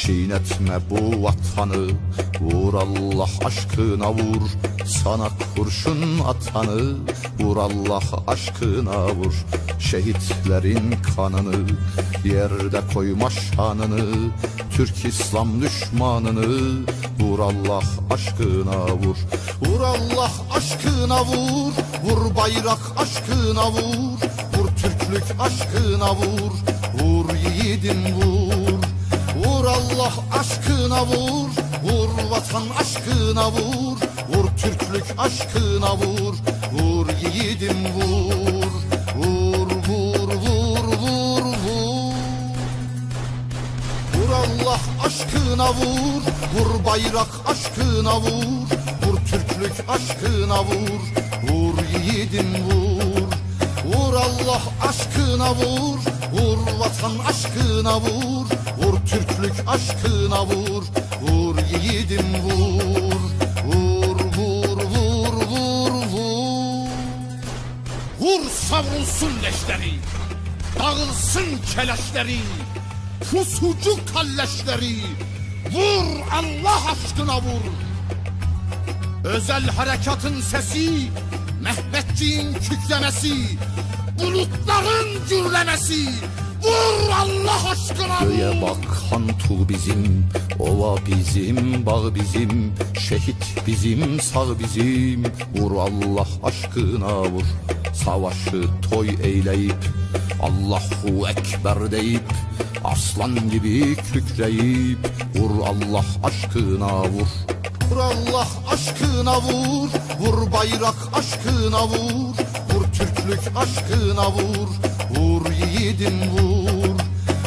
Çiğnetme bu vatanı Vur Allah aşkına vur. Sana kurşun atanı Vur Allah aşkına vur. Şehitlerin kanını Yerde koyma şanını. Türk İslam düşmanını Vur Allah aşkına vur. Vur Allah aşkına vur Vur bayrak aşkına vur. Vur Türklük aşkına vur Vur yiğidim vur Allah aşkına vur Vur vatan aşkına vur Vur Türklük aşkına vur Vur yiğidim vur Vur vur vur vur vur. Vur Allah aşkına vur Vur bayrak aşkına vur Vur Türklük aşkına vur Vur yiğidim vur. Vur Allah aşkına vur Vur vatan aşkına vur Vur Türklük aşkına vur Vur yiğidim vur. Vur vur vur vur vur. Vur savrulsun leşleri, dağılsın keleşleri, pusucu kalleşleri, vur Allah aşkına vur. Özel harekatın sesi, Mehmetçiğin küklemesi, bulutların gürlemesi, vur Allah aşkına. Göğe bak hantu bizim, ova bizim, bağ bizim, şehit bizim, sağ bizim. Vur Allah aşkına vur, savaşı toy eyleyip, Allahu Ekber deyip, aslan gibi kükreyip, vur Allah aşkına vur. Vur Allah aşkına vur, vur bayrak aşkına vur, vur Türklük aşkına vur, vur yiğidim vur.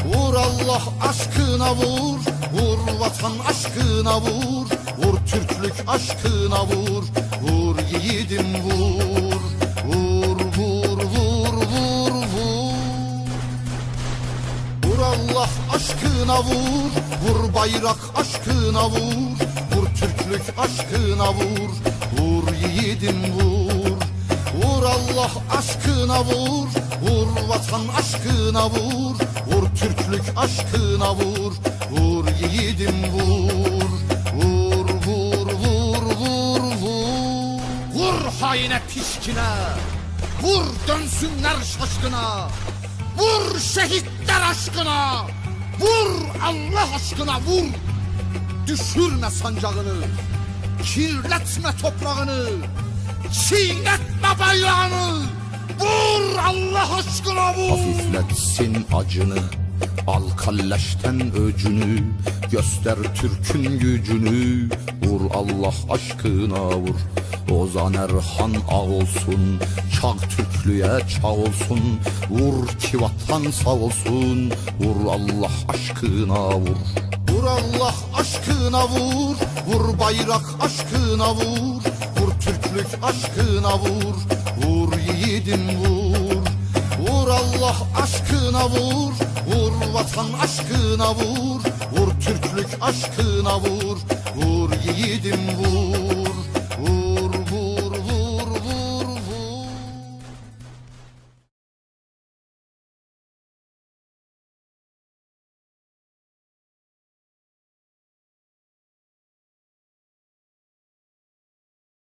Vur Allah aşkına vur, vur vatan aşkına vur, vur Türklük aşkına vur, vur yiğidim vur. Vur vur vur vur vur. Vur Allah aşkına vur, vur bayrak aşkına vur, vur Türklük aşkına vur, vur yiğidim vur. Vur Allah aşkına vur, vur vatan aşkına vur, vur Türklük aşkına vur, vur yiğidim vur. Vur vur vur vur vur. Vur haine pişkine, vur dönsünler şaşkına, vur şehitler aşkına, vur Allah aşkına vur. Düşürme sancağını, kirletme toprağını, çiğnetme bayrağını, vur Allah aşkına vur. Hafifletsin acını Al kalleşten öcünü Göster Türk'ün gücünü. Vur Allah aşkına vur Ozan Erhan ağ olsun Çağ Türklüğe çağ olsun. Vur ki vatan sağ olsun Vur Allah aşkına vur. Vur Allah aşkına vur Vur bayrak aşkına vur. Vur Türklük aşkına vur Vur yiğidim vur. Vur Allah aşkına vur. Vur vatan aşkına vur. Vur Türklük aşkına vur. Vur yiğidim vur